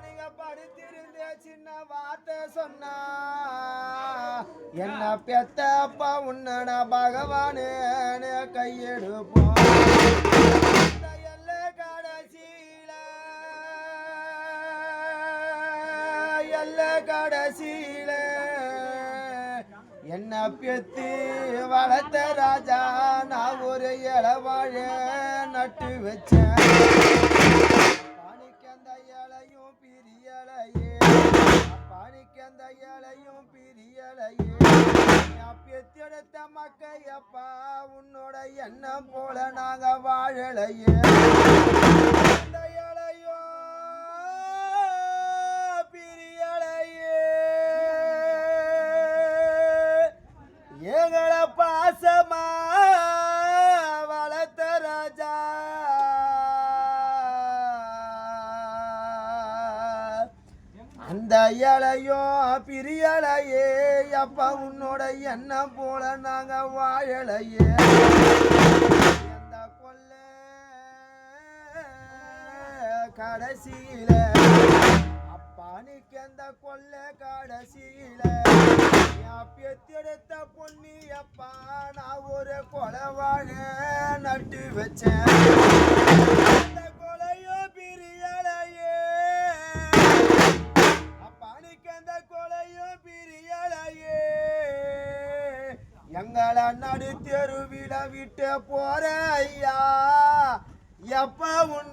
நீங்க படித்திருந்த சின்ன வார்த்தை சொன்னா என்ன பெத்த அப்பா உன்னட பகவானே கையெடுப்போம் எல்லை கடைசியில எல்லை கடைசியில. என்ன பெத்து வளர்த்த ராஜா நான் ஒரு இளவாழ நட்டு வச்சேன். பாணிக்கந்த இலையும் பிரியலையே. பெத்தெடுத்த மக்கையப்பா உன்னோட எண்ணம் போல நாங்க வாழலையே. அந்த இலையோ பிரியலையே அப்பா உன்னோட என்ன போல நாங்க வாழலையே. எந்த கொல்ல கடைசியில? அப்பானிக்கு அந்த கொல்ல கடைசியில? என் பெத்தெடுத்த பொன்னி அப்பா நான் ஒரு கொலவாழ நட்டு வச்சேன். எங்கள நடு தெருவிட விட்டு போற ஐயா. எப்ப உன்